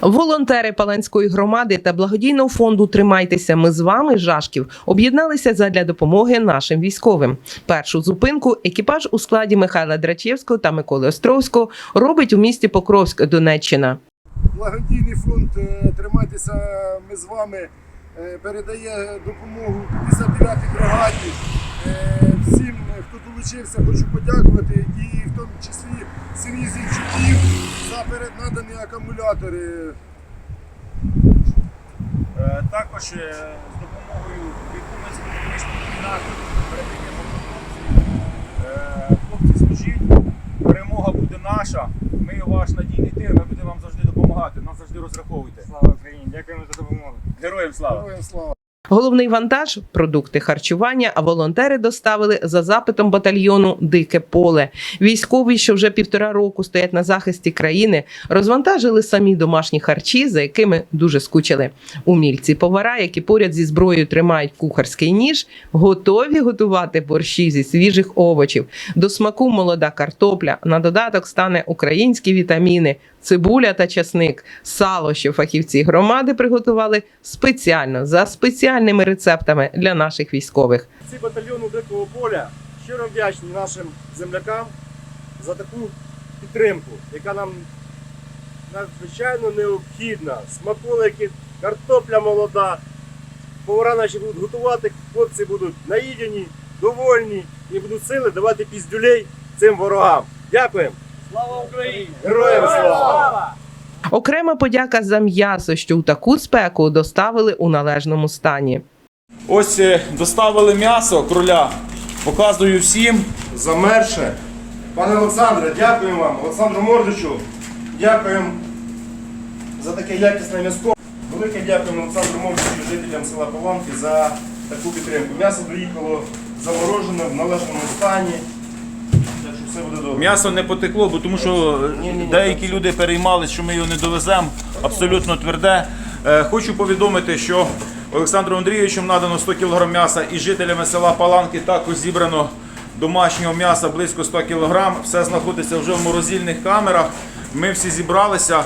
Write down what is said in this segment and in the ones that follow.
Волонтери Паланської громади та благодійного фонду Тримайтеся. Ми з вами Жашків об'єдналися задля допомоги нашим військовим. Першу зупинку екіпаж у складі Михайла Драчевського та Миколи Островського робить у місті Покровськ, Донеччина. Благодійний фонд е, Тримайтеся, ми з вами е, передає допомогу 59-й бригаді. Е, Всім, хто долучився, хочу подякувати і в тому числі сім'ї Зінчуків за переднадані акумулятори. Е, Також е, з допомогою Вікумецького технічного комбінату передаємо. Е, Хлопці служіть, перемога буде наша. Ми ваш надійний тим, ми будемо вам завжди допомагати. Нас завжди розраховуйте. Слава Україні! Дякуємо за допомогу. Героям слава! Героям слава! Головний вантаж продукти харчування, а волонтери доставили за запитом батальйону Дике поле. Військові, що вже півтора року стоять на захисті країни, розвантажили самі домашні харчі, за якими дуже скучили. Умільці повара, які поряд зі зброєю тримають кухарський ніж, готові готувати борщі зі свіжих овочів. До смаку молода картопля. На додаток стане українські вітаміни, цибуля та часник, сало, що фахівці громади приготували спеціально за спеціальними рецептами для наших військових. Ці батальйону Дикого поля щиро вдячні нашим землякам за таку підтримку, яка нам надзвичайно необхідна. Смаколики, картопля молода. Повара наші будуть готувати, хлопці будуть наїдені, довольні і будуть сили давати піздюлей цим ворогам. Дякуємо! Слава Україні! Героям слава! Окрема подяка за м'ясо, що у таку спеку доставили у належному стані. Ось е, доставили м'ясо кроля. Показую всім. Замерше. Пане Олександре, дякуємо вам, Олександру Мордичу. Дякуємо за таке якісне м'ясо. Велике дякуємо Олександру Мордичу і жителям села Полонки за таку підтримку. М'ясо доїхало заморожене в належному стані. Все буде добре. М'ясо не потекло, бо тому що е, деякі люди переймались, що ми його не довеземо. Абсолютно тверде. Е, Хочу повідомити, що Олександру Андрійовичу надано 100 кг м'яса і жителями села Паланки також зібрано домашнього м'яса близько 100 кг. Все знаходиться вже в морозильних камерах. Ми всі зібралися.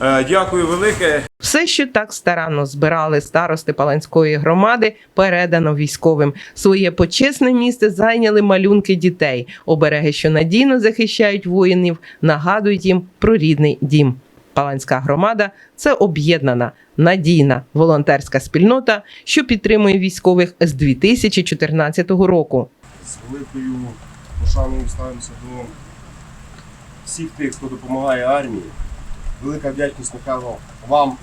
Е, Дякую велике. Все, що так старанно збирали старости Паланської громади, передано військовим. Своє почесне місце зайняли малюнки дітей. Обереги, що надійно захищають воїнів, нагадують їм про рідний дім. Паланська громада це об'єднана, надійна волонтерська спільнота, що підтримує військових з 2014 року. З великою пошаною ставимося до всіх тих, хто допомагає армії. Велика вдячність, напевно, вам.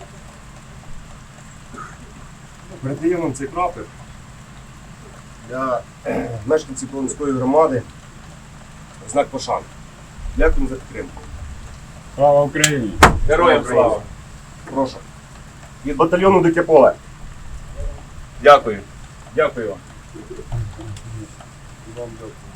Передаємо вам цей прапор для е, мешканців Полонської громади. Знак пошани. Дякуємо за підтримку. Слава Україні! Героям слава! Прошу. Від батальйону Дике поле. Дякую. Дякую вам. Вам дякую.